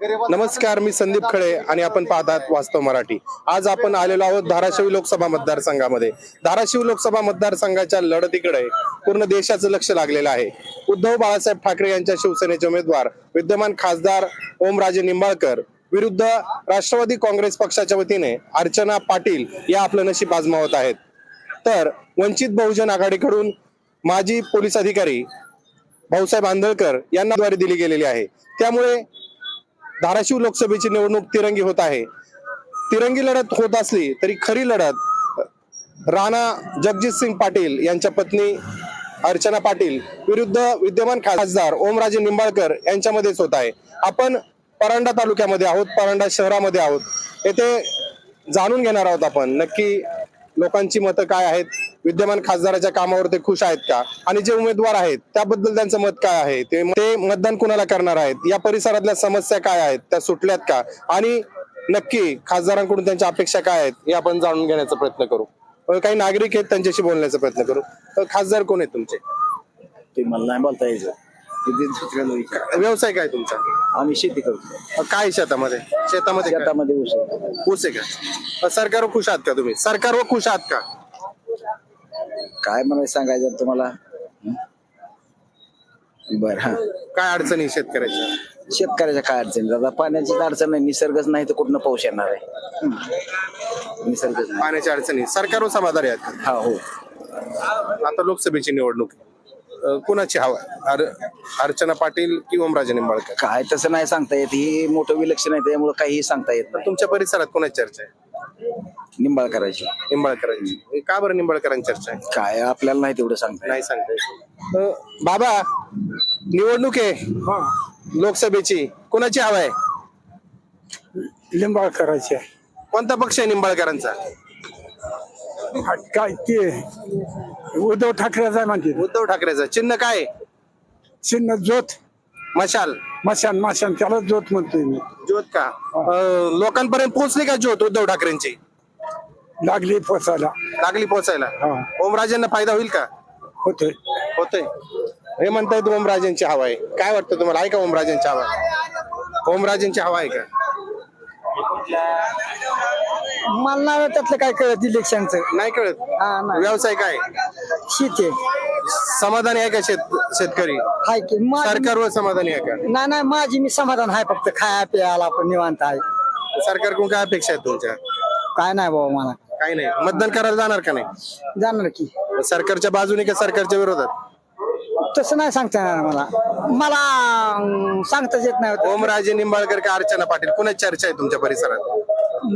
नमस्कार मी संदीप खळे आणि आपण पाहतात वास्तव मराठी. आज आपण आलेलो आहोत धाराशिव लोकसभा मतदारसंघामध्ये. धाराशिव लोकसभा मतदारसंघाच्या लढतीकडे पूर्ण देशाचं लक्ष लागलेलं आहे. उद्धव बाळासाहेब ठाकरे यांच्या शिवसेनेचे उमेदवार विद्यमान खासदार ओमराजे निंबाळकर विरुद्ध राष्ट्रवादी काँग्रेस पक्षाच्या वतीने अर्चना पाटील या आपलं नशीब आजमावत आहेत. तर वंचित बहुजन आघाडीकडून माजी पोलीस अधिकारी भाऊसाहेब आंधळकर यांना द्वारे दिली गेलेली आहे. त्यामुळे धाराशिव लोकसभेची निवडणूक तिरंगी होत आहे. तिरंगी लढत होत असली तरी खरी लढत राणा जगजित सिंग पाटील यांच्या पत्नी अर्चना पाटील विरुद्ध विद्यमान खासदार ओमराजे निंबाळकर यांच्यामध्येच होत आहे. आपण परांडा तालुक्यामध्ये आहोत परांडा शहरामध्ये आहोत. येथे जाणून घेणार आहोत आपण नक्की लोकांची मतं काय आहेत विद्यमान खासदाराच्या कामावर ते खुश आहेत का? आणि जे उमेदवार आहेत त्याबद्दल त्यांचं मत काय आहे? ते मतदान कुणाला करणार आहेत? या परिसरातल्या समस्या काय आहेत? त्या सुटल्यात का? आणि नक्की खासदारांकडून त्यांच्या अपेक्षा काय आहेत? हे आपण जाणून घेण्याचा प्रयत्न करू. काही नागरिक आहेत त्यांच्याशी बोलण्याचा प्रयत्न करू. खासदार कोण आहेत तुमचे? ते मला नाही बोलता यायचं. व्यवसाय काय तुमचा? आम्ही शेती करतो. काय शेतामध्ये? शेतामध्ये? शेतामध्ये ऊस आहे. का? सरकारवर खुश आहात का तुम्ही? सरकारवर खुश आहात का? काय मला सांगायचं तुम्हाला? बर हा. काय अडचणी आहे शेतकऱ्याच्या? शेतकऱ्याच्या काय अडचण? दादा पाण्याची अडचण नाही निसर्गच नाही तर कुठनं पाऊस येणार आहे? निसर्गच नाही. पाण्याच्या अडचणी. सरकारवर समाधानी आहेत? हा हो. आता लोकसभेची निवडणूक आहे. अ, कुणाची हवा? आहे? अर- अर्चना पाटील की ओमराजे निंबाळकर? काय तसं नाही सांगता येत. ही मोठं विलक्षण आहे त्यामुळे काहीही सांगता येत नाही. तुमच्या परिसरात कोणाची चर्चा आहे? निंबाळ करायची निंबाळकरांची का बरं निंबाळकरांची चर्चा आहे? काय आपल्याला नाही तेवढं सांगता. नाही सांगता येत. अ, बाबा निवडणूक आहे. लोकसभेची. कुणाची हवा आहे? लिंबाळकराचे कोणता पक्ष आहे निंबाळकरांचा? काय ते उद्धव ठाकरेचा म्हणते. उद्धव ठाकरेचं. चिन्ह काय? आहे? चिन्ह जोत मशाल. मशान मशान त्याला जोत म्हणतोय मी. ज्योत का? अ, लोकांपर्यंत पोहोचली का ज्योत उद्धव ठाकरेंची? लागली पोचायला. लागली पोहोचायला हा. ओमराजेंना फायदा होईल का? होतोय. होतोय. हे म्हणतायत ओमराजेंची हवा आहे. काय वाटतं तुम्हाला? आहे का ओमराजेंची हवा? ओमराजेंची हवा आहे का? मला नाही त्यातलं काय कळत इलेक्शनचं नाही कळत? हा नाही. व्यवसाय काय? शेती समाधानी आहे का शेत शेतकरी? हाय की. माझी सरकारवर समाधानी आहे का? नाही नाही. माझी मी समाधान आहे. फक्त खाया प्यायला पण निवांत आहे. सरकारकडून काय अपेक्षा आहेत तुमच्या? काय नाही बाबा मला. काही नाही. मतदान करायला जाणार का नाही? जाणार की. सरकारच्या बाजूने का सरकारच्या विरोधात? तसं नाही सांगता येणार मला. मला अं, सांगताच येत नाही. होतं. ओमराजे निंबाळकर का अर्चना पाटील? कुणाची चर्चा आहे तुमच्या परिसरात?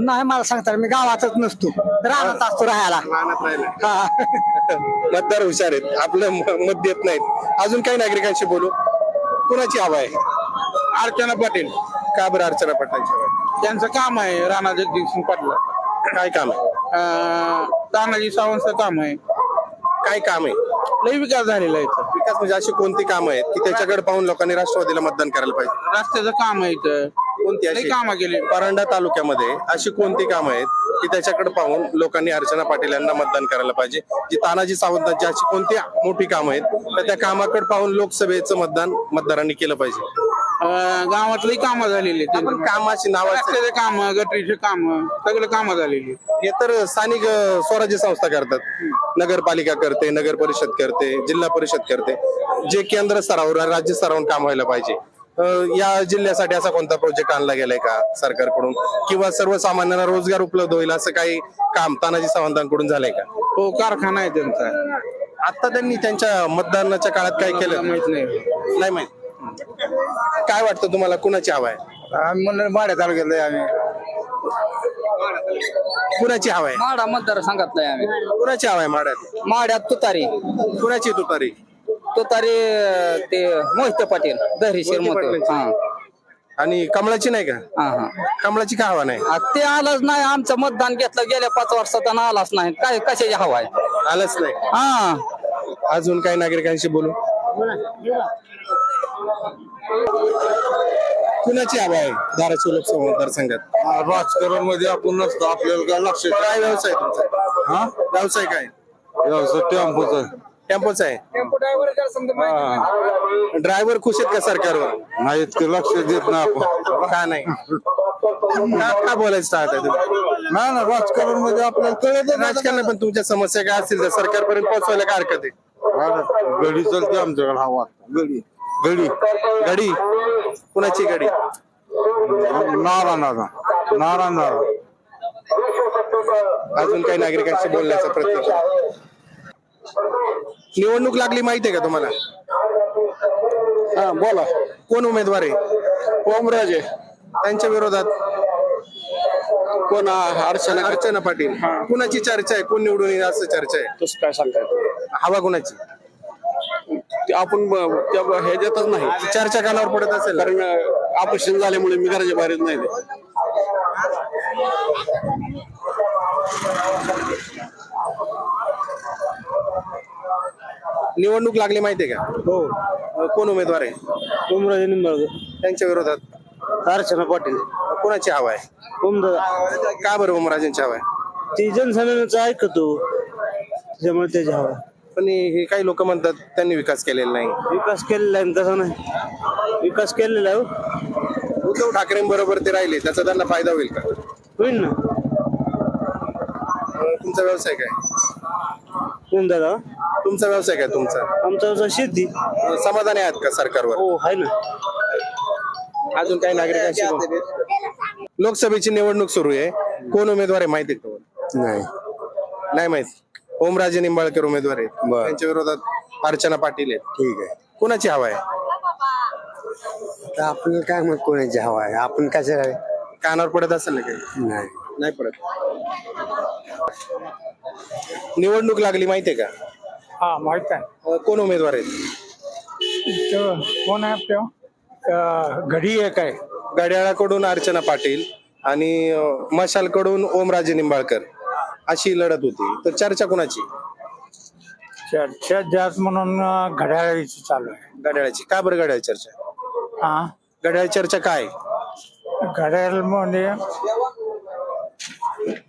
नाही मला सांगता येणार. मी गावातच नसतो. राहत असतो राहायला. राहिलं हा. मतदार हुशार आहेत. आपलं म- मत देत नाहीत. अजून काही नागरिकांशी बोलू? कुणाची हवा आहे? अर्चना पाटील. का बरं अर्चना पाटलांची हवा? त्यांचं काम आहे राणा जगदीश पाटला काय काम आहे? तानाजी सावंतचं काम आहे. काय काम आहे? लय विकास झालेला आहे इथं. विकास म्हणजे अशी कोणती कामं आहेत की त्याच्याकडे पाहून लोकांनी राष्ट्रवादीला मतदान करायला पाहिजे? रस्त्याचं काम आहे इथं. कोणती अशी? कामं केली. परांडा तालुक्यामध्ये अशी कोणती कामं आहेत की त्याच्याकडे पाहून लोकांनी अर्चना पाटील यांना मतदान करायला पाहिजे? जी तानाजी सावंतांची अशी कोणती मोठी कामं आहेत तर त्या कामाकडे पाहून लोकसभेचं मतदान मतदारांनी केलं पाहिजे. अं, गावात लय कामं झालेली आहेत. आपण कामाची नावाचं रस्त्याचे काम गटरीचे काम सगळं कामं झालेली हे तर स्थानिक अ, स्वराज्य संस्था करतात. नगरपालिका करते नगर परिषद करते जिल्हा परिषद करते. जे केंद्र स्तरावर राज्य स्तरावर काम व्हायला पाहिजे. अ, या जिल्ह्यासाठी असा कोणता प्रोजेक्ट आणला गेलाय का सरकारकडून? किंवा सर्वसामान्यांना रोजगार उपलब्ध होईल असं काही काम तानाजी सावंतांकडून झालंय का? हो कारखाना आहे त्यांचा. आता त्यांनी त्यांच्या मतदानाच्या काळात काय केलं? माहीत नाही. नाही माहीत. काय वाटतं तुम्हाला? कुणाची हवा आहे? आम्ही म्हणलं माड्या तालुक्यात आहे आम्ही. कुणाची हवा आहे? माडा मतदार सांगत नाही आम्ही. कुणाची हवा आहे माड्यात माड्यात तुतारी. कुणाची तुतारी? तुतारी अं, ते मोहित पाटील दहरीशीर मोहिते पाटलांची. हा. आणि कमळाची नाही का? हा हा. कमळाची का हवा नाही? आ, ते आलंच नाही. आमचं मतदान घेतलं गेल्या पाच वर्षात आणि आलाच नाही. काय कशाची हवा आहे? आलंच नाही. हा. अजून काही नागरिकांशी बोलू? कुणाची हवा आहे? धाराशिव लोकसभा मतदारसंघात. राजकारणमध्ये आपण नसतो. आपल्याला काय लक्ष काय व्यवसाय तुमचा? हा? व्यवसाय काय? व्यवसाय टेम्पोचा टेम्पोचा आहे. ड्रायव्हर खुश आहेत का सरकारवर? नाही इतकं लक्ष देत ना आपण. का नाही? का का बोलायचं चाहताय तुम्ही? नाही ना राजकारणमध्ये आपल्याला कळत राजकारण पण तुमच्या समस्या काय असतील? तर सरकारपर्यंत पोहोचवायला काय हरकत आहे? गडी चलते आमच्याकडे. हवा गडी गडी. गाडी. कुणाची गाडी? नारा नारा नारा नारा अजून काही नागरिकांशी बोलण्याचा प्रयत्न. निवडणूक लागली माहिती आहे का तुम्हाला? हा बोला. कोण उमेदवार आहे? ओमराजे. त्यांच्या विरोधात? कोण अर्चना अर्चना पाटील. कुणाची चर्चा आहे? कोण निवडून येईल असं चर्चा आहे? तसं काय सांगताय हवा कुणाची? आपण त्या ह्याच्यातच नाही. चर्चा कानावर पडत असेल? कारण ऑपरेशन झाल्यामुळे मी घराच्या बाहेरच नाही. निवडणूक लागली माहिती आहे का? हो. कोण उमेदवार आहे? ओमराजे निंबाळकर. त्यांच्या विरोधात. अर्चना पाटील. कोणाची हवा आहे? ओमदादा का बरं ओमराजेंची हवा आहे? ते जनसामान्यांचं ऐकतो. त्याच्यामुळे त्याची हवा पण हे काही लोक म्हणतात त्यांनी विकास केलेला नाही. विकास केलेला आहे तसा नाही. विकास केलेला आहे हो. उद्धव ठाकरेंबरोबर ते राहिले त्याचा त्यांना फायदा होईल का? होईल ना. अं, तुमचा व्यवसाय काय? ओमदादा तुमचा व्यवसाय काय तुमचा? आमचा व्यवसाय शेती. अं, समाधानी आहात का सरकारवर? हो आहे ना. अजून काही नागरिकांशी बोल- लोकसभेची निवडणूक सुरू आहे. कोण उमेदवार आहे माहिती आहे का तुम्हाला? नाही. नाही माहीत. ओमराजे निंबाळकर उमेदवार आहेत. बरं. त्यांच्या विरोधात अर्चना पाटील आहेत. ठीक आहे. कोणाची हवा आहे? तर आपल्याला काय मग कोणाची हवा आहे? आपण कसं काय कानावर पडत असेल ना काही? नाही. नाही पडत. निवडणूक लागली माहितीये का? हा माहीत आहे. अं, कोण उमेदवार आहेत? तो कोण आहे तो अं, घडी एक आहे. गड्याळाकडून अर्चना पाटील आणि अं, मशालकडून ओमराजे निंबाळकर. अशी लढत होती. तर चर्चा कोणाची? चर्चा जास्त म्हणून घड्याळाची चालू आहे. गड्याळाची का बरं गड्याळ चर्चा? हा गड्याळ चर्चा काय? घड्याळ म्हणजे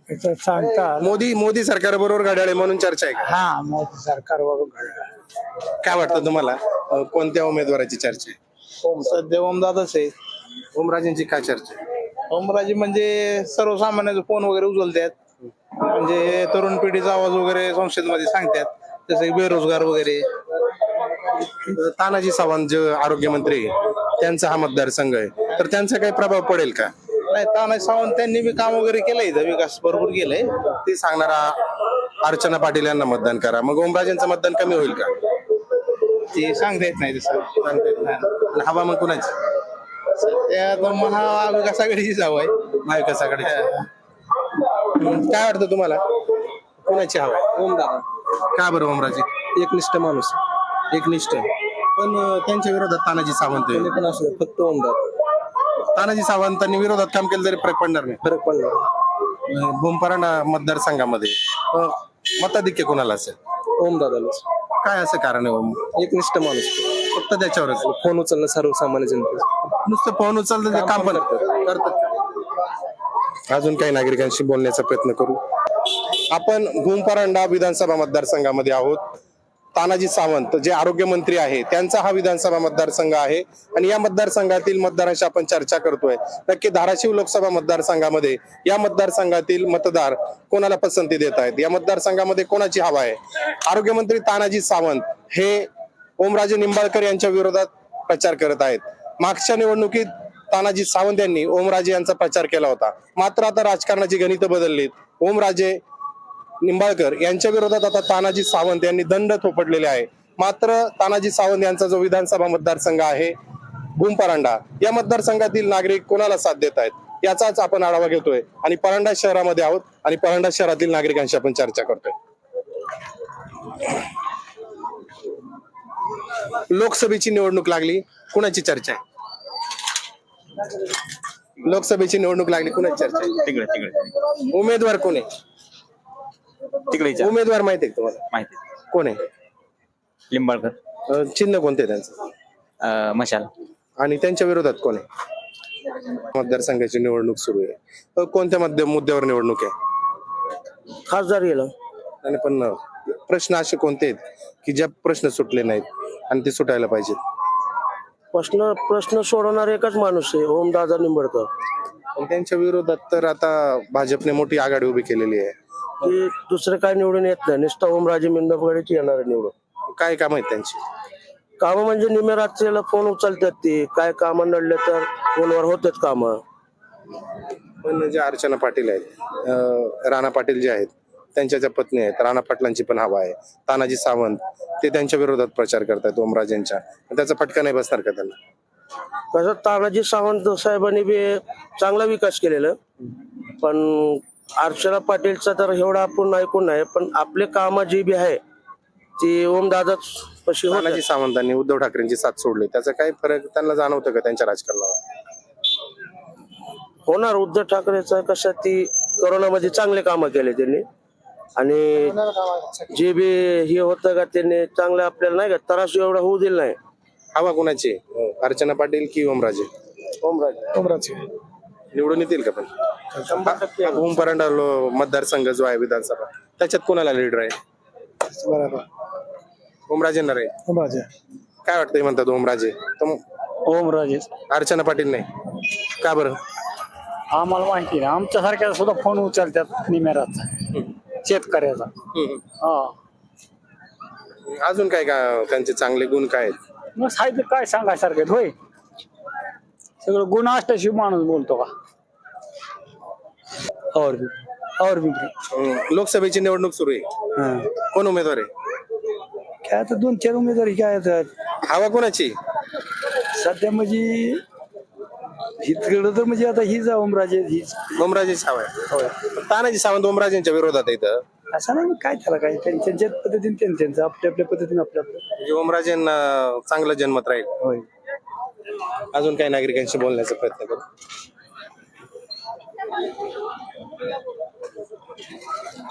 इथं सांगतात. मोदी मोदी सरकारबरोबर गड्याळ आहे म्हणून चर्चा आहे का? हा मोदी सरकारवर घड्याळ काय वाटतं तुम्हाला? अं, कोणत्या उमेदवाराची चर्चा आहे? सध्या ओमदादाच आहे. ओमराजेंची काय चर्चा आहे? ओमराजे म्हणजे सर्वसामान्यांचे फोन वगैरे उचलतात. म्हणजे तरुण पिढीचा आवाज वगैरे संसदेमध्ये सांगतात. जसं की बेरोजगार वगैरे. तानाजी सावंत जे आरोग्यमंत्री आहे, त्यांचा हा मतदारसंघ आहे. तर त्यांचा काही प्रभाव पडेल का? नाही तानाजी सावंत त्यांनी बी काम वगैरे केलंय इथं. विकास भरपूर केलंय. ते सांगणारा अर्चना पाटील यांना मतदान करा. मग ओमराजेंचं मतदान कमी होईल का? ते सांगता येत नाही तसं. आणि हवा मग कुणाची? सध्या आता महाविकास आघाडीची जाव आहे. महाविकास आघाडी काय वाटतं तुम्हाला? कुणाची हवा? आहे ओमदादा. का बरं ओमराजे? एकनिष्ठ माणूस. एकनिष्ठ. पण अं, त्यांच्या विरोधात तानाजी सावंत आहे. पण असू दे, फक्त ओमदादा. तानाजी सावंतांनी विरोधात काम केलं तरी फरक पडणार नाही. फरक पडला अं, भूमपरांडा मतदारसंघामध्ये. अं, मताधिक्य कोणाला असेल? ओमदादालाच. काय असं कारण आहे ओम? एकनिष्ठ माणूस. फक्त त्याच्यावरच. फोन उचलणं सर्वसामान्य जनते नुसतं फोन उचलतं ते काम पण करतात? अजून काही नागरिकांशी बोलण्याचा प्रयत्न करू. आपण भूमपरांडा विधानसभा मतदारसंघामध्ये आहोत. तानाजी सावंत जे आरोग्यमंत्री आहे त्यांचा हा विधानसभा मतदारसंघ आहे आणि या मतदारसंघातील मतदारांशी आपण चर्चा करतोय. नक्की धाराशिव लोकसभा मतदारसंघामध्ये या मतदारसंघातील मतदार कोणाला पसंती देत आहेत? या मतदारसंघामध्ये कोणाची हवा आहे? आरोग्यमंत्री तानाजी सावंत हे ओमराजे निंबाळकर यांच्या विरोधात प्रचार करत आहेत. मागच्या निवडणुकीत तानाजी सावंत यांनी ओमराजे यांचा प्रचार केला होता. मात्र आता राजकारणाची गणितं बदललीत. ओमराजे निंबाळकर यांच्या विरोधात आता तानाजी सावंत यांनी दंड थोपटलेले आहे. मात्र तानाजी सावंत यांचा जो विधानसभा मतदारसंघ आहे भूमपरांडा या मतदारसंघातील नागरिक कोणाला साथ देत आहेत? याचाच आपण आढावा घेतोय. आणि परांडा शहरामध्ये आहोत आणि परांडा शहरातील नागरिकांशी आपण चर्चा करतोय. लोकसभेची निवडणूक लागली. कुणाची चर्चा आहे? लोकसभेची निवडणूक लागली कुणाची चर्चा आहे? तिकडे तिकडे. उमेदवार कोण आहे? तिकडे विचार. उमेदवार माहिती आहे तुम्हाला? माहिती कोण आहे? लिंबाळकर. अं, चिन्ह कोणते आहे त्यांचं? अं, मशाल. आणि त्यांच्या विरोधात कोण आहे? मतदारसंघाची निवडणूक सुरू आहे. अं, कोणत्या मध्य मुद्द्यावर निवडणूक आहे? खासदार गेला आणि पण अं, प्रश्न असे कोणते आहेत की ज्या प्रश्न सुटले नाहीत आणि ते सुटायला पाहिजेत? प्रश्न प्रश्न सोडवणार एकच माणूस आहे ओमदादा निंबळकर पण त्यांच्या विरोधात तर आता भाजपने मोठी आघाडी उभी केलेली आहे. ते दुसरं काय निवडून येत नाही नुसता ओमराजे मिंदपगडीच येणार आहे निवडून. काय काम आहेत त्यांची? कामं म्हणजे निम्या रात्रीला फोन उचलतात ते काय कामं नडले तर फोनवर होतेच कामं. पण जे अर्चना पाटील आहेत अं, राणा पाटील जे आहेत त्यांच्या ज्या पत्नी आहेत. राणा पाटलांची पण हवा आहे. तानाजी सावंत ते त्यांच्या विरोधात प्रचार करतायत ओमराजेंच्या त्याचा फटका नाही बसणार का त्यांना? कसं तानाजी सावंत साहेबांनी बी चांगला विकास केलेला. पण अर्चना पाटीलचा तर एवढा आपण ऐकून नाही पण आपले कामं जी बी आहे ती ओमदादाच पशी तानाजी सावंतांनी उद्धव ठाकरेंची साथ सोडली. त्याचा काय फरक त्यांना जाणवतं का त्यांच्या राजकारणावर? होणार उद्धव ठाकरेचं कसं ती कोरोनामध्ये चांगले कामं केले त्यांनी. आणि जे बी हे होतं का त्यांनी चांगलं आपल्याला नाही का त्रास एवढा होऊ दिला नाही. हवा कुणाची? अर्चना पाटील की ओमराजे? ओमराजे. निवडून येतील का पण? हा भूम परांडा मतदारसंघ जो आहे विधानसभा त्याच्यात कोणाला लीडर आहे? बरोबर. ओमराजेंना रे. ओमराजे. काय वाटतंय म्हणतात ओमराजे? तर ओमराजे. अर्चना पाटील नाही. का बरं? आम्हाला माहिती नाही. आमच्यासारख्या सुद्धा फोन उचलतात निमेराचा शेतकऱ्याचा. हा. अजून काय का त्यांचे चांगले गुण काय आहेत? मग साहित्य काय सांगायसारखे होय? सगळं गुण असल्याशिवाय माणूस बोलतो का? और भी और भी लोकसभेची निवडणूक सुरू आहे. हा. कोण उमेदवार आहे? काय आता दोन चार उमेदवारी काय आहेत हवा कोणाची? सध्या म्हणजे हितकडं तर म्हणजे आता ही जा ओमराजे हीच ओमराजेच हवा आहे पण तानाजी सावंत ओमराजेंच्या विरोधात आहे इथं. असं नाही काय त्याला काय? त्यांच्या त्यांच्या पद्धतीने त्यांचं त्यांचं आपल्या आपल्या पद्धतीने आपल्या आपल्या. म्हणजे ओमराजेंना चांगलं जन्मत राहील. होय. अजून काही नागरिकांशी बोलण्याचा प्रयत्न करू.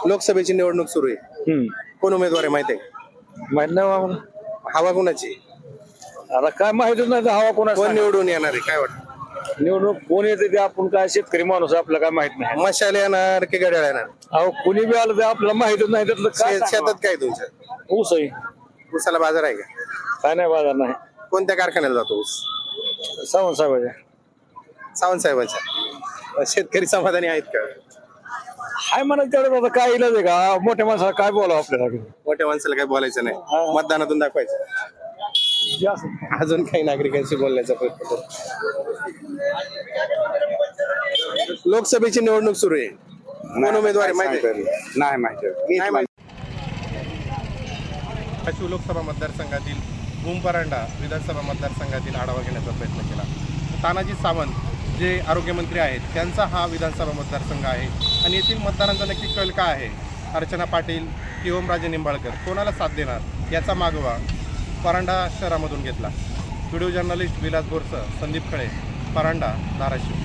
लोकसभेची निवडणूक सुरू आहे. कोण उमेदवार आहे माहिती आहे माहीत नाही हवा कोणाची? आता काय माहितच नाही तर हवा कोणा कोण निवडून येणार आहे? काय वाटतं? निवडणूक कोण येते ते आपण काय शेतकरी माणूस आपल्याला काय माहीत नाही. मशाल येणार की गड्याळ येणार? अहो कुणी बी आलं ते आपल्याला माहितच नाही त्यातलं काय शे- शेतात काय तुमच्या सांगावं? ऊस आहे. ऊसाला बाजार आहे का? काय नाही बाजार नाही. कोणत्या कारखान्याला जातो ऊस? सावंत साहेबाच्या. सावंत साहेबांच्या. शेतकरी समाधानी आहेत का? हाय म्हणा तेवढं आता काय इलाज आहे का? मोठ्या माणसाला काय बोलावं आपल्याला? मोठ्या माणसाला काय बोलायचं नाही. मतदानातून दाखवायचं. अजून काही नागरिकांशी बोलण्याचा प्रयत्न करू. लोकसभेची निवडणूक सुरू आहे. कोण उमेदवार आहे माहिती? नाही माहिती नाही माहिती पश्चिम लोकसभा मतदारसंघातील भूमपरांडा विधानसभा मतदारसंघातील आढावा घेण्याचा प्रयत्न केला. तानाजी सावंत जे आरोग्यमंत्री आहेत त्यांचा हा विधानसभा मतदारसंघ आहे. आणि येथील मतदारांचा नक्की कल काय आहे? अर्चना पाटील की ओमराजे निंबाळकर कोणाला साथ देणार? याचा मागोवा परांडा शहरामधून घेतला. Video journalist Vilas Borse Sandeep Khale Paranda Dharashiv.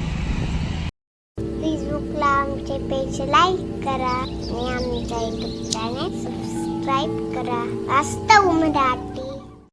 फेसबुकला आमचे पेज लाईक करा आणि आमच्या युट्यूब चॅनल सबस्क्राईब करा. वास्तव मराठी